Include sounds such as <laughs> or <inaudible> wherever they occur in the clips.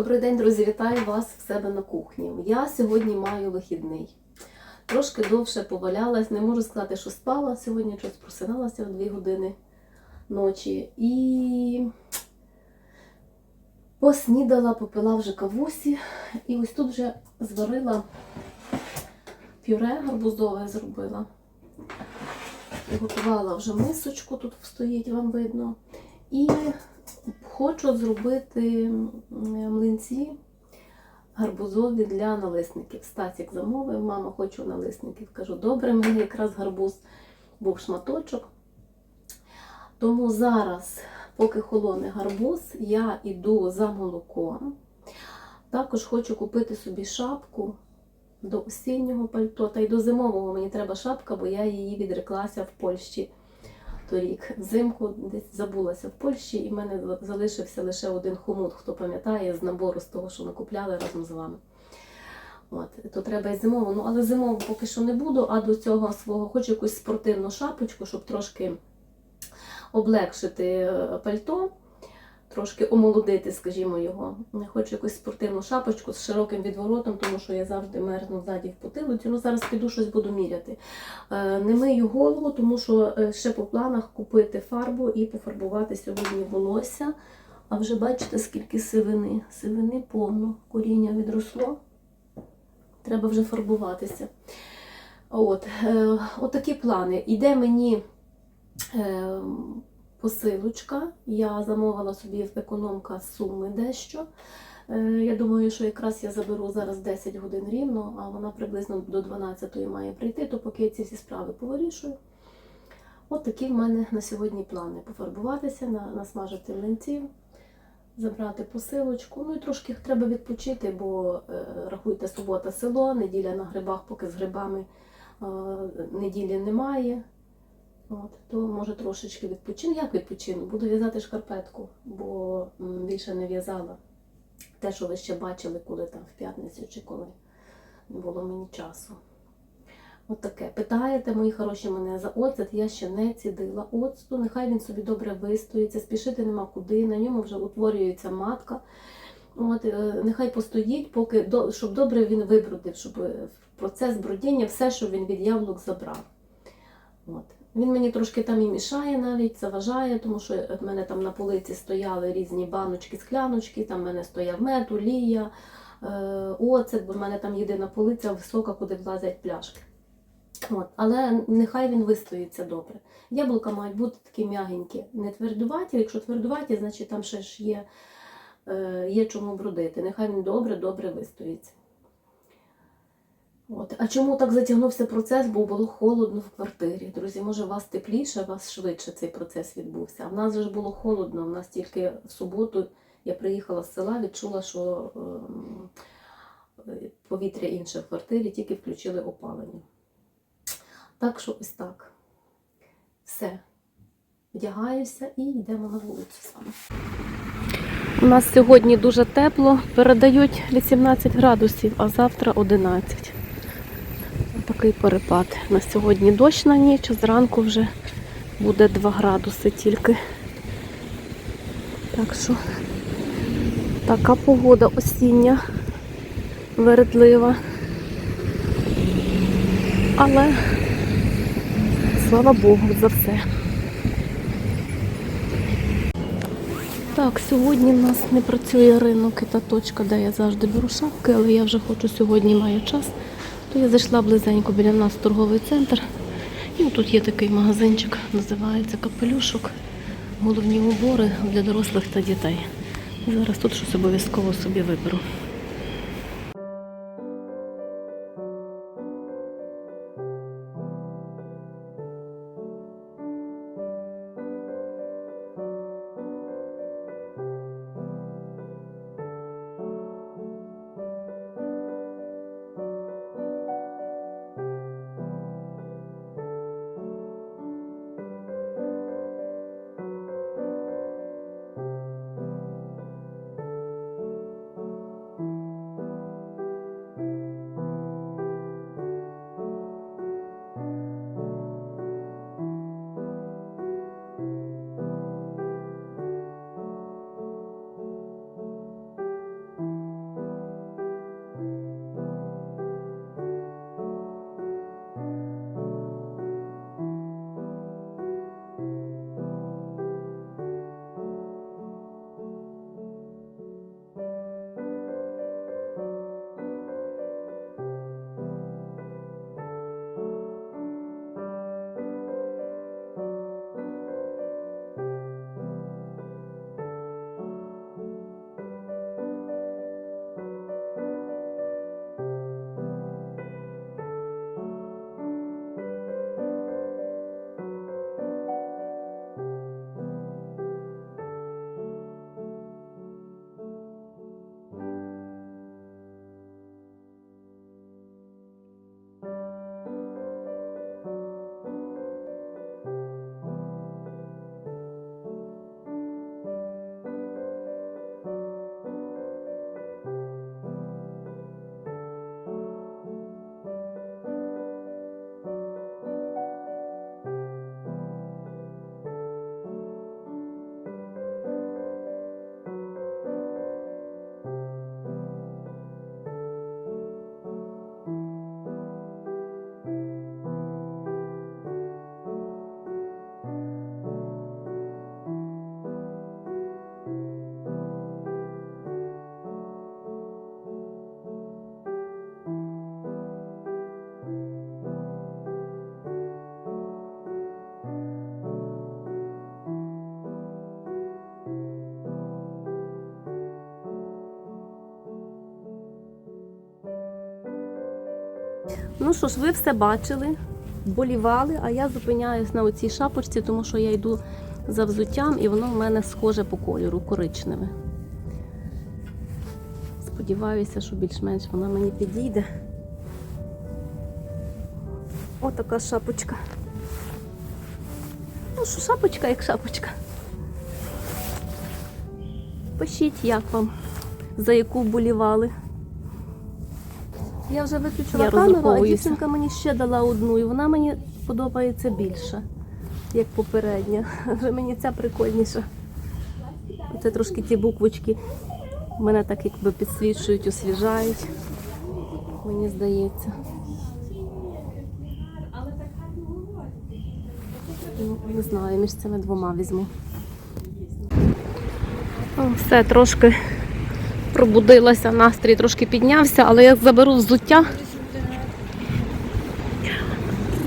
Добрий день, друзі! Вітаю вас в себе на кухні. Я сьогодні маю вихідний. Трошки довше повалялась, не можу сказати, що спала. Сьогодні щось просиналася о 2 години ночі. І поснідала, попила вже кавусі. І ось тут вже зварила пюре гарбузове зробила. Готувала вже мисочку, тут стоїть, вам видно. І хочу зробити млинці гарбузові для налисників. Стасік замовив, мама, хочу налисників. Кажу, добре, мені якраз гарбуз був шматочок. Тому зараз, поки холоне гарбуз, я йду за молоком. Також хочу купити собі шапку до осіннього пальто, та й до зимового мені треба шапка, бо я її відреклася в Польщі торік. Взимку десь забулася в Польщі, і в мене залишився лише один хомут, хто пам'ятає, з набору з того, що ми купляли разом з вами. От, то треба і зимову. Ну, але зимову поки що не буду, а до цього свого хочу якусь спортивну шапочку, щоб трошки облегшити е, пальто, трошки омолодити, скажімо, його. Хочу якусь спортивну шапочку з широким відворотом, тому що я завжди мерзну ззаді в потилиці. Ну, зараз піду щось буду міряти. Е, Не мию голову, тому що е, ще по планах купити фарбу і пофарбувати сьогодні волосся. А вже бачите, скільки сивини. Сивини повно, коріння відросло. Треба вже фарбуватися. От, е, от такі плани. Іде мені посилочка. Я замовила собі в економка суми дещо. Е, Я думаю, що якраз я заберу зараз 10 годин рівно, а вона приблизно до 12 має прийти, то поки я ці всі справи повирішую. От такі в мене на сьогодні плани. Пофарбуватися, насмажити млинців, забрати посилочку. Ну і трошки треба відпочити, бо е, рахуйте, субота село, неділя на грибах, поки з грибами е, неділі немає. От, то може трошечки відпочину. Як відпочину? Буду в'язати шкарпетку, бо більше не в'язала. Те, що ви ще бачили, коли там в п'ятницю чи коли не було мені часу. От таке. Питаєте, мої хороші, мене за оцет, я ще не цідила оцту. Нехай він собі добре вистоїться, спішити нема куди, на ньому вже утворюється матка. От, е, нехай постоїть, поки, щоб добре він вибродив, щоб е, процес бродіння все, що він від яблук забрав. От. Він мені трошки там і мішає навіть, заважає, тому що в мене там на полиці стояли різні баночки, скляночки, там в мене стояв мед, олія, е, оцет, бо в мене там єдина полиця висока, куди влазять пляшки. От. Але нехай він вистоїться добре. Яблука мають бути такі м'ягенькі, не твердуваті. Якщо твердуваті, значить там ще ж є, е, є чому бродити. Нехай він добре-добре вистоїться. От. А чому так затягнувся процес? Бо було холодно в квартирі. Друзі, може, у вас тепліше, у вас швидше цей процес відбувся. А в нас же ж було холодно. У нас тільки в суботу я приїхала з села, відчула, що ем, е, повітря інше в квартирі, тільки включили опалення. Так що ось так. Все. Вдягаюся і йдемо на вулицю з вами. У нас сьогодні дуже тепло, передають 18 градусів, а завтра 11. Такий перепад. На сьогодні дощ на ніч, зранку вже буде 2 градуси тільки. Так що така погода осіння, вередлива. Але слава Богу за все. Так, сьогодні в нас не працює ринок і та точка, де я завжди беру шапки, але я вже хочу сьогодні маю час. То я зайшла близенько біля нас торговий центр. І тут є такий магазинчик, називається Капелюшок. Головні убори для дорослих та дітей. Зараз тут щось обов'язково собі виберу. Ну що ж, ви все бачили, болівали, а я зупиняюсь на оцій шапочці, тому що я йду за взуттям і воно в мене схоже по кольору, коричневе. Сподіваюся, що більш-менш вона мені підійде. Отака шапочка. Ну що, шапочка як шапочка. Пишіть, як вам, за яку вболівали. Я вже виключила Я камеру, а дівчинка мені ще дала одну, і вона мені подобається більше, як попередня. <laughs> Вже мені ця прикольніша. Це трошки ті буквочки мене так якби підсвічують, освіжають. Мені здається. Ну, не знаю, між цими двома візьму. Все, трошки пробудилася, настрій трошки піднявся, але я заберу взуття.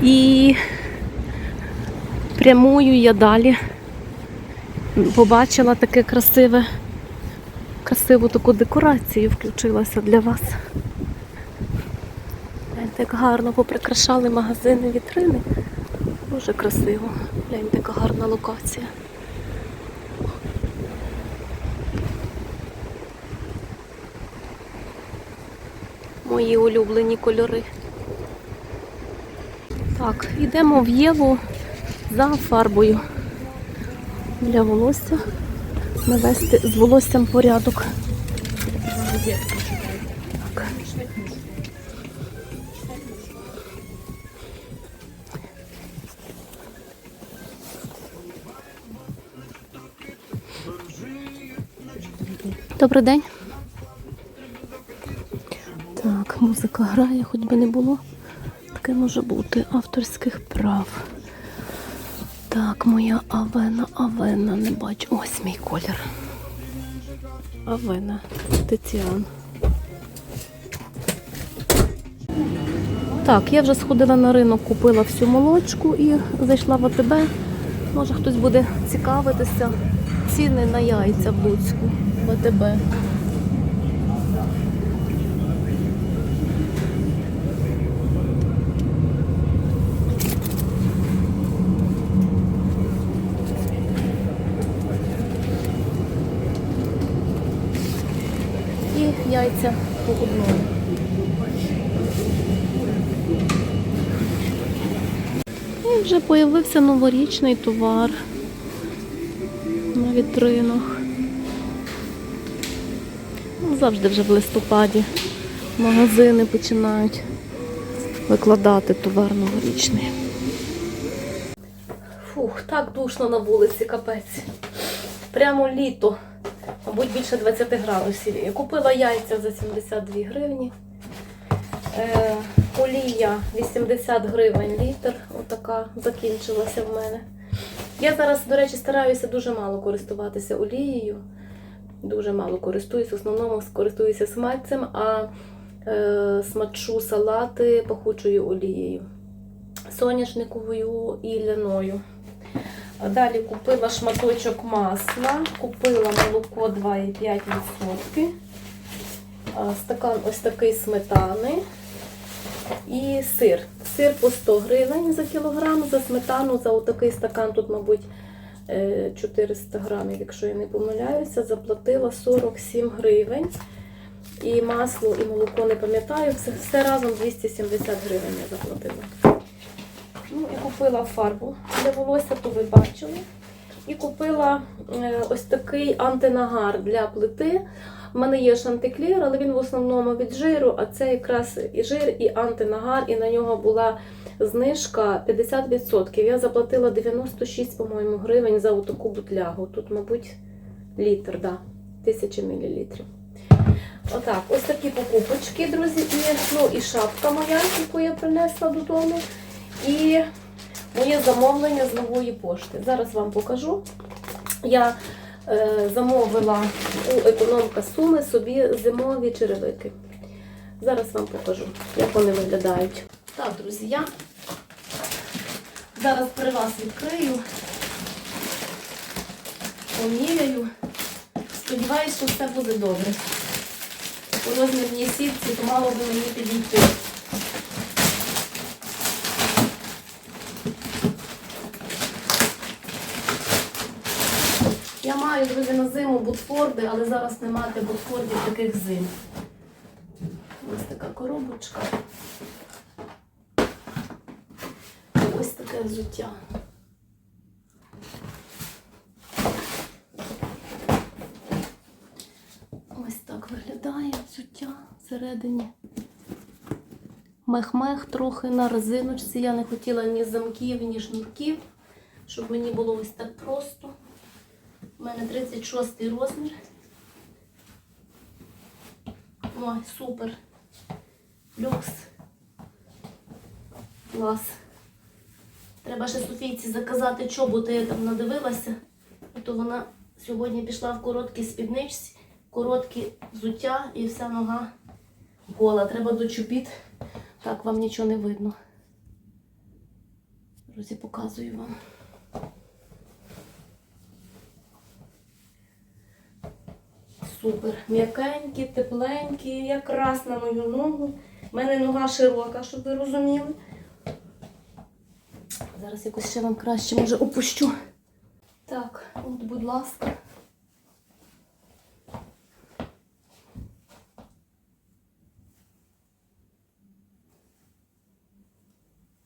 І прямую я далі. Побачила таке красиве, красиву таку декорацію включилася для вас. Гляньте, як гарно поприкрашали магазини вітрини. Дуже красиво. Гляньте, яка гарна локація. Мої улюблені кольори. Так, йдемо в Єву за фарбою для волосся. Навести з волоссям порядок. Так. Добрий день. Музика грає, хоч би не було. Таке може бути авторських прав. Так, моя авена, авена, не бачу. Ось мій колір. Авена, Тетіан. Так, я вже сходила на ринок, купила всю молочку і зайшла в АТБ. Може хтось буде цікавитися. Ціни на яйця в Луцьку в АТБ. І яйця по одному. І вже появився новорічний товар на вітринах. Ну, Завжди вже в листопаді магазини починають викладати товар новорічний. Фух, так душно на вулиці, капець. Прямо літо. Мабуть, більше 20 градусів. Купила яйця за 72 гривні. Е, олія 80 гривень літр. Отака закінчилася в мене. Я зараз, до речі, стараюся дуже мало користуватися олією. Дуже мало користуюсь. В основному користуюся смальцем, а е, смачу салати пахучою олією. Соняшниковою і ляною. Далі купила шматочок масла, купила молоко 2,5%, стакан ось такий сметани і сир. Сир по 100 гривень за кілограм, за сметану, за отакий стакан, тут, мабуть, е, 400 грамів, якщо я не помиляюся, заплатила 47 гривень. І масло, і молоко не пам'ятаю, все разом 270 гривень я заплатила. Ну і купила фарбу для волосся, то ви бачили. І купила е, ось такий антинагар для плити. У мене є шантиклір, але він в основному від жиру, а це якраз і жир, і антинагар, і на нього була знижка 50%. Я заплатила 96, по-моєму, гривень за таку бутлягу. Тут, мабуть, літр, да, 1000 мл. Отак, ось такі покупочки, друзі. І, ну, і шапка моя, яку я принесла додому. І моє замовлення з нової пошти. Зараз вам покажу. Я е, замовила у економка суми собі зимові черевики. Зараз вам покажу, як вони виглядають. Так, друзі, я зараз при вас відкрию, поміряю. Сподіваюсь, що все буде добре. У розмірній сітці то мало би мені підійти. Шукаю, друзі, на зиму бутфорди, але зараз немає бутфордів таких зим. Ось така коробочка. Ось таке взуття. Ось так виглядає взуття всередині. Мех-мех трохи на резиночці. Я не хотіла ні замків, ні шнурків, щоб мені було ось так просто. У мене 36 розмір. Ой, супер. Люкс. Клас. Треба ще Софійці заказати чоботи, я там надивилася. То вона сьогодні пішла в короткій спідничці, короткі взуття і вся нога гола. Треба до. Так, вам нічого не видно. Друзі, показую вам. Супер. М'якенькі, тепленькі, якраз на мою ногу. У мене нога широка, щоб ви розуміли. Зараз якось ще вам краще може опущу. Так, от, будь ласка.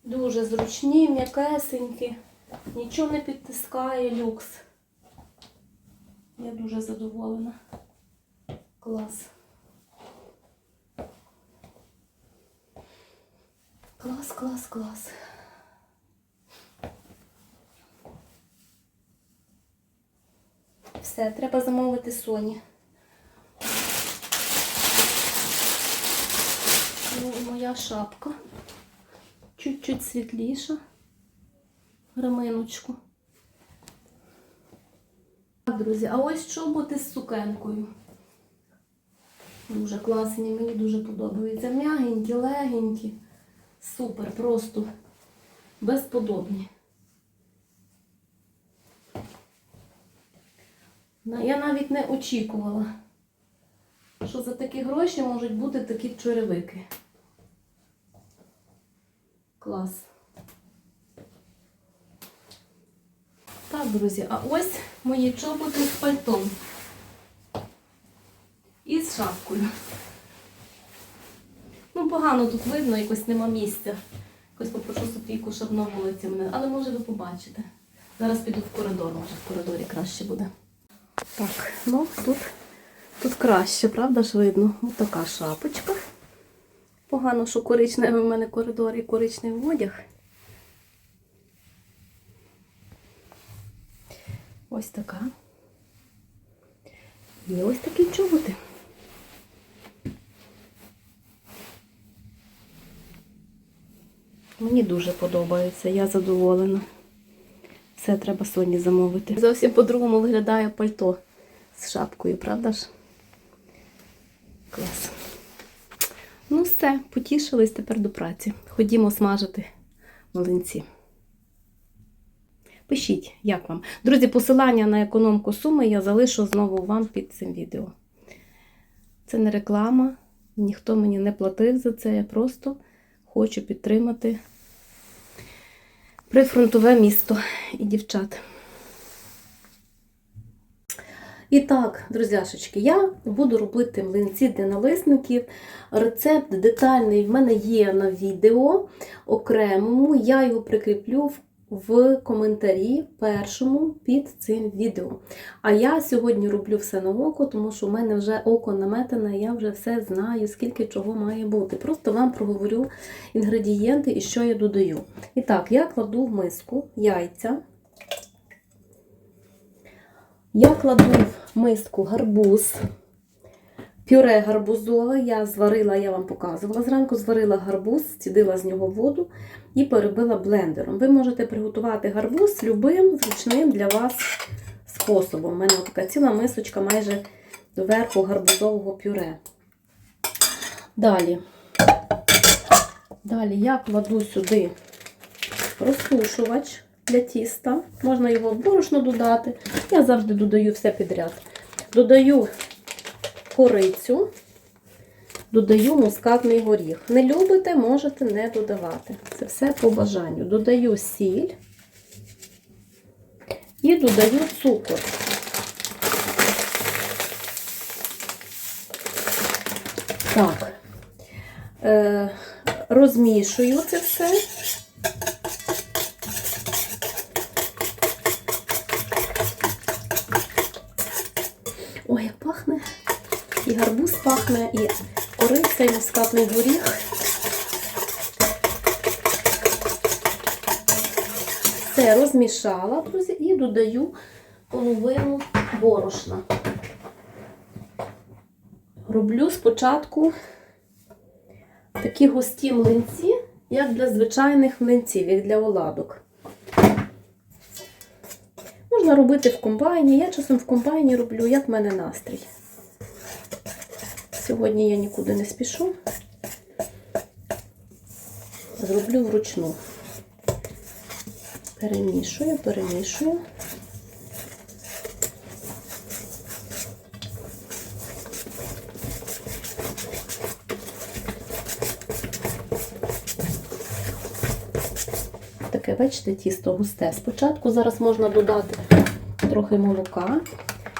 Дуже зручні, м'якесенькі, нічого не підтискає люкс. Я дуже задоволена. Клас. Клас, клас, клас. Все, треба замовити Соні. Ну, моя шапка. Чуть-чуть світліша. Граминочку. Так, друзі, а ось чоботи з сукенкою. Дуже класні, мені дуже подобаються. М'ягенькі, легенькі. Супер, просто безподобні. Я навіть не очікувала, що за такі гроші можуть бути такі черевики. Клас. Так, друзі, а ось мої чоботи з пальтом. І з шапкою. Ну, погано тут видно, якось нема місця. Якось попрошу Софійку, щоб на вулиці мене. Але може ви побачите. Зараз піду в коридор, може в коридорі краще буде. Так, ну тут, тут краще, правда ж видно? Ось така шапочка. Погано, що коричневий в мене коридор і коричневий одяг. Ось така. Є ось такі чоботи. Мені дуже подобається, я задоволена. Все треба Соні замовити. Зовсім по-другому виглядає пальто з шапкою, правда ж? Клас. Ну все, потішились тепер до праці. Ходімо смажити млинці. Пишіть, як вам. Друзі, посилання на економку суми я залишу знову вам під цим відео. Це не реклама, ніхто мені не платив за це. Я просто хочу підтримати прифронтове місто і дівчат. І так, друзяшечки, я буду робити млинці для налисників. Рецепт детальний в мене є на відео окремому. Я його прикріплю в в коментарі першому під цим відео. А я сьогодні роблю все на око, тому що в мене вже око наметане, я вже все знаю, скільки чого має бути. Просто вам проговорю інгредієнти і що я додаю. І так, я кладу в миску яйця. Я кладу в миску гарбуз. Пюре гарбузове я зварила, я вам показувала зранку, зварила гарбуз, цідила з нього воду і перебила блендером. Ви можете приготувати гарбуз любим зручним для вас способом. У мене така ціла мисочка майже доверху гарбузового пюре. Далі, далі я кладу сюди розпушувач для тіста. Можна його борошно додати. Я завжди додаю все підряд. Додаю корицю, додаю мускатний горіх. Не любите, можете не додавати. Це все по бажанню. Додаю сіль і додаю цукор. Так, е, розмішую це все. Пахне, і кориця, і мускатний горіх. Все розмішала, друзі, і додаю половину борошна. Роблю спочатку такі густі млинці, як для звичайних млинців, як для оладок. Можна робити в комбайні. Я часом в комбайні роблю, як в мене настрій. Сьогодні я нікуди не спішу. Зроблю вручну. Перемішую, перемішую. Таке, бачите, тісто густе. Спочатку зараз можна додати трохи молока.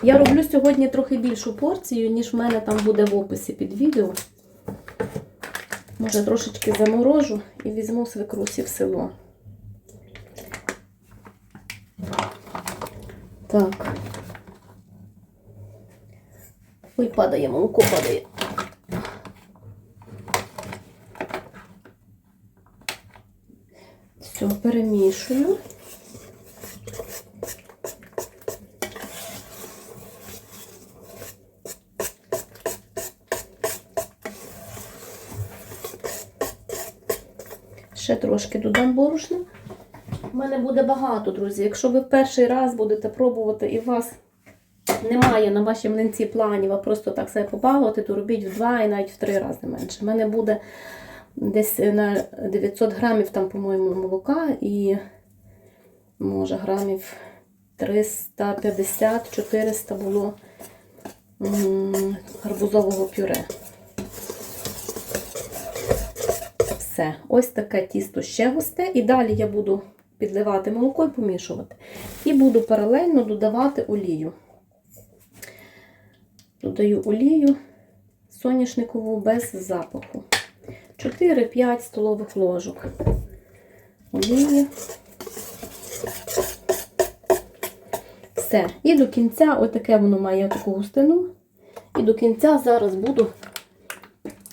Я роблю сьогодні трохи більшу порцію, ніж в мене там буде в описі під відео. Може, трошечки заморожу і візьму свекрусі в село. Так. Ой, падає, молоко падає. Все, перемішую. Ще трошки додам борошна. У мене буде багато, друзі. Якщо ви перший раз будете пробувати і у вас немає на вашій млинці планів, а просто так себе побалувати, то робіть в два і навіть в три рази менше. У мене буде десь на 900 грамів, там, по-моєму, молока і може грамів 350-400 було гарбузового пюре. Все, ось таке тісто ще густе. І далі я буду підливати молоко і помішувати. І буду паралельно додавати олію. Додаю олію соняшникову без запаху. 4-5 столових ложок. Олії. Все. І до кінця, отаке воно має таку густину. І до кінця зараз буду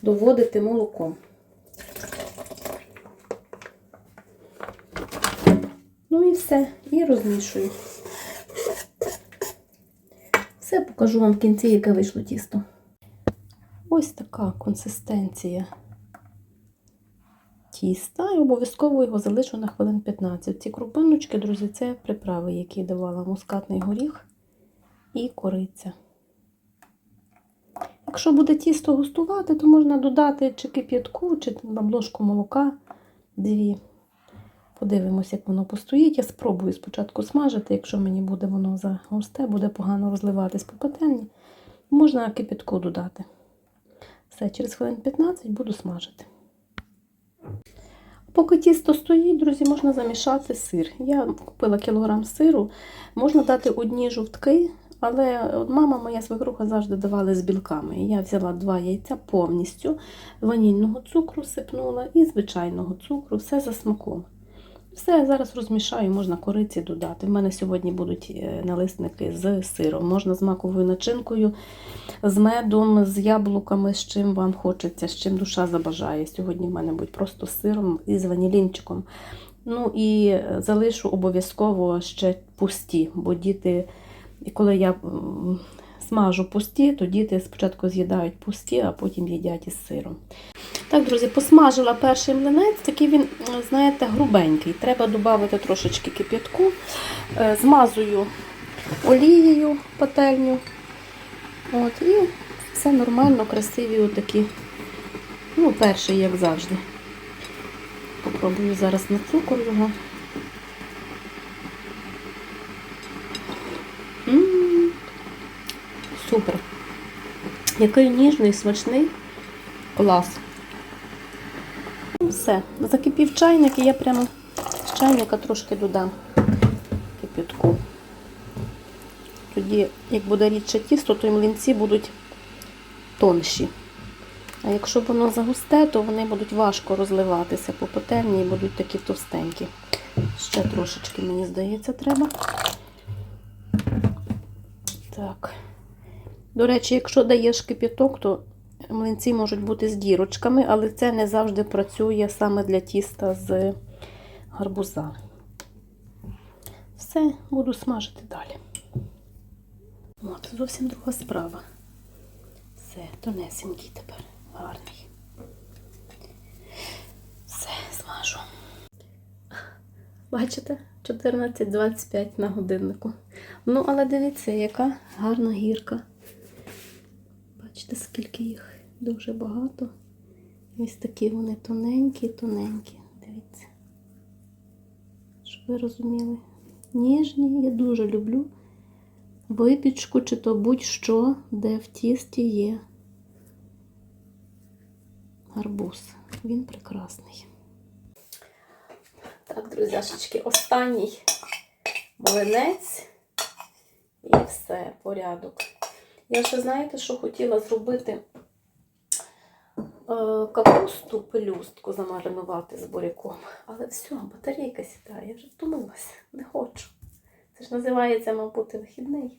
доводити молоком. Ну і все, і розмішую. Все покажу вам в кінці, яке вийшло тісто. Ось така консистенція тіста і обов'язково його залишу на хвилин 15. Ці крупиночки, друзі, це приправи, які давала мускатний горіх і кориця. Якщо буде тісто густувати, то можна додати чи кип'ятку, чи там ложку молока дві. Подивимось, як воно постоїть. Я спробую спочатку смажити, якщо мені буде воно загусте, буде погано розливатись по пательні, можна кипятку додати. Все, через хвилин 15 буду смажити. Поки тісто стоїть, друзі, можна замішати сир. Я купила кілограм сиру, можна дати одні жовтки, але мама моя свекруха завжди давала з білками. Я взяла два яйця повністю, ванільного цукру сипнула і звичайного цукру, все за смаком. Все, зараз розмішаю, можна кориці додати. У мене сьогодні будуть е, налисники з сиром. Можна з маковою начинкою, з медом, з яблуками, з чим вам хочеться, з чим душа забажає. Сьогодні в мене будуть просто з сиром і з ванілінчиком. Ну і е, залишу обов'язково ще пусті, бо діти, коли я смажу пусті, то діти спочатку з'їдають пусті, а потім їдять із сиром. Так, друзі, посмажила перший млинець, такий він, знаєте, грубенький. Треба додати трошечки кип'ятку, Е, змазую олією пательню. От, і все нормально, красиві отакі. Ну, перший, як завжди. Попробую зараз на цукор його. М, Супер. Який ніжний, смачний. Клас. Все. Закипів чайник і я прямо з чайника трошки додам кипятку. Тоді, як буде рідше тісто, то й млинці будуть тонші. А якщо воно загусте, то вони будуть важко розливатися по пательні і будуть такі товстенькі. Ще трошечки, мені здається, треба. Так. До речі, якщо даєш кип'яток, то млинці можуть бути з дірочками, але це не завжди працює саме для тіста з гарбуза. Все, буду смажити далі. От, зовсім друга справа. Все, тонесенький тепер, гарний. Все, смажу. Бачите, 14.25 на годиннику. Ну, але дивіться, яка гарна гірка. Бачите, скільки їх дуже багато. Ось такі вони тоненькі, тоненькі. Дивіться. Щоб ви розуміли. Ніжні, я дуже люблю випічку чи то будь-що, де в тісті є гарбуз. Він прекрасний. Так, друзяшечки, останній млинець і все, порядок. Я ще знаєте, що хотіла зробити е, капусту пелюстку замаринувати з буряком. Але все, батарейка сідає, я вже втомилася, не хочу. Це ж називається, мабуть, вихідний.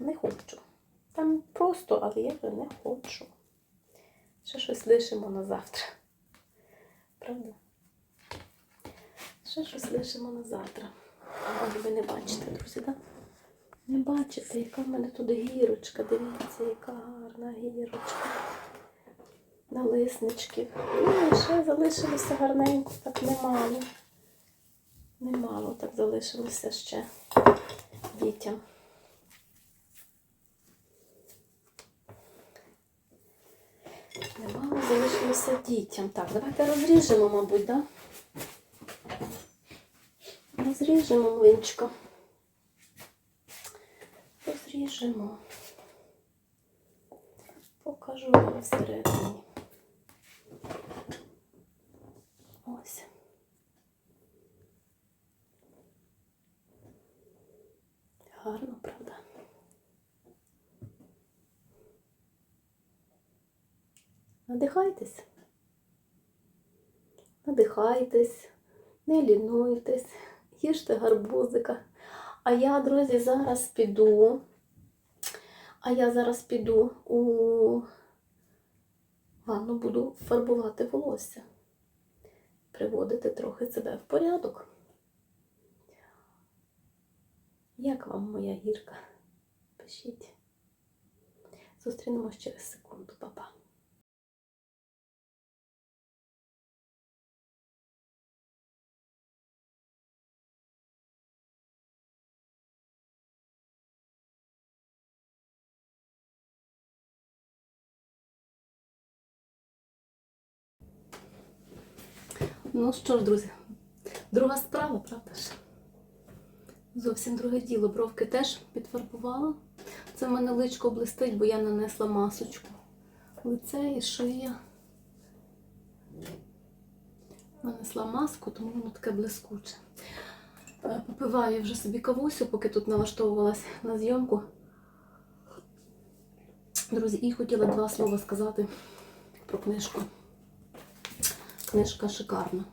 Не хочу. Там просто, але я вже не хочу. Ще щось лишимо на завтра. Правда? Ще щось лишимо на завтра. А ви не бачите, друзі, так? Не бачите, яка в мене тут гірочка. Дивіться, яка гарна гірочка. Налиснички. Ну, ще залишилося гарненько, так немало. Немало так залишилося ще дітям. Немало залишилося дітям. Так, давайте розріжемо, мабуть, так? Да? Розріжемо млинчика. Розріжемо. Покажу вам всередині. Ось. Гарно, правда? Надихайтесь. Надихайтесь, не лінуйтесь, їжте гарбузика. А я, друзі, зараз піду. А я зараз піду у ванну, буду фарбувати волосся. Приводити трохи себе в порядок. Як вам моя гірка? Пишіть. Зустрінемось через секунду, Па-па. Ну що ж, друзі, друга справа, правда ж? Зовсім друге діло. Бровки теж підфарбувала. Це в мене личко блистить, бо я нанесла масочку. Лице і шия. Нанесла маску, тому воно таке блискуче. Е, Попиваю вже собі кавусю, поки тут налаштовувалась на зйомку. Друзі, і хотіла два слова сказати про книжку. Книжка шикарна.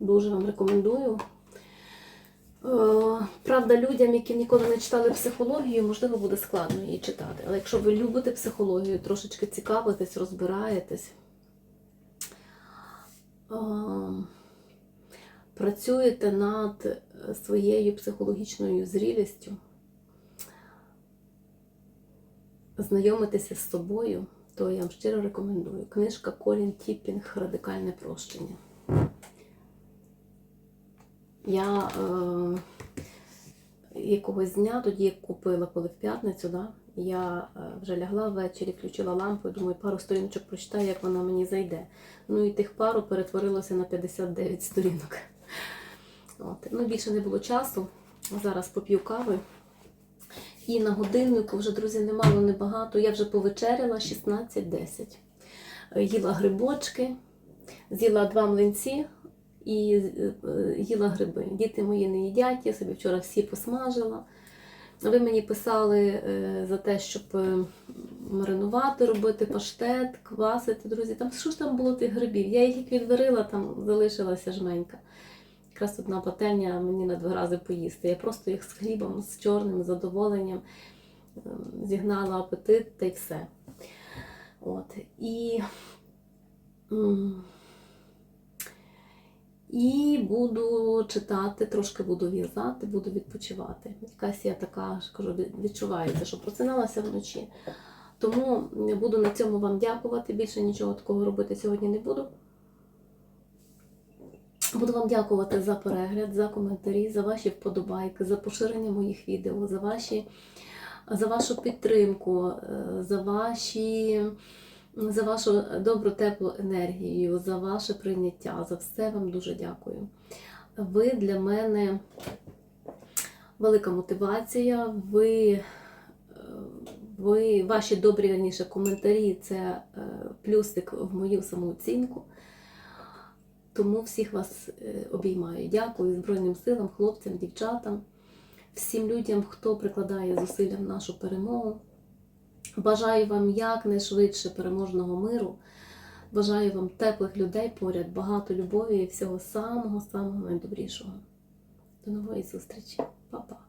Дуже вам рекомендую. Е, Правда, людям, які ніколи не читали психологію, можливо, буде складно її читати. Але якщо ви любите психологію, трошечки цікавитесь, розбираєтесь, е, працюєте над своєю психологічною зрілістю, знайомитеся з собою, то я вам щиро рекомендую. Книжка Колін Тіппінг Радикальне прощення. Я е, якогось дня, тоді купила, коли в п'ятницю, да, я е, вже лягла ввечері, включила лампу думаю, пару сторіночок прочитаю, як вона мені зайде. Ну і тих пару перетворилося на 59 сторінок. От. Ну, більше не було часу. Зараз поп'ю кави. І на годиннику вже, друзі, немало, небагато. Я вже повечеряла 16.10. Е, Їла грибочки, з'їла два млинці і е, їла гриби. Діти мої не їдять, я собі вчора всі посмажила. Ви мені писали е, за те, щоб маринувати, робити паштет, квасити, друзі. Там що ж там було тих грибів? Я їх як відварила, там залишилася жменька. Якраз одна пательня мені на два рази поїсти. Я просто їх з хлібом, з чорним, задоволенням е, зігнала апетит та й все. От. І, і буду читати, трошки буду в'язати, буду відпочивати. Якась я така кажу, відчувається, що просиналася вночі. Тому буду на цьому вам дякувати. Більше нічого такого робити сьогодні не буду. Буду вам дякувати за перегляд, за коментарі, за ваші вподобайки, за поширення моїх відео, за ваші, за вашу підтримку, е, за ваші. За вашу добру теплу енергію, за ваше прийняття, за все вам дуже дякую. Ви для мене велика мотивація. Ви, ви ваші добрі раніше коментарі це е, плюсик в мою самооцінку. Тому всіх вас е, обіймаю. Дякую Збройним силам, хлопцям, дівчатам, всім людям, хто прикладає зусилля в нашу перемогу. Бажаю вам якнайшвидше переможного миру. Бажаю вам теплих людей поряд, багато любові і всього самого-самого найдобрішого. До нової зустрічі. Па-па.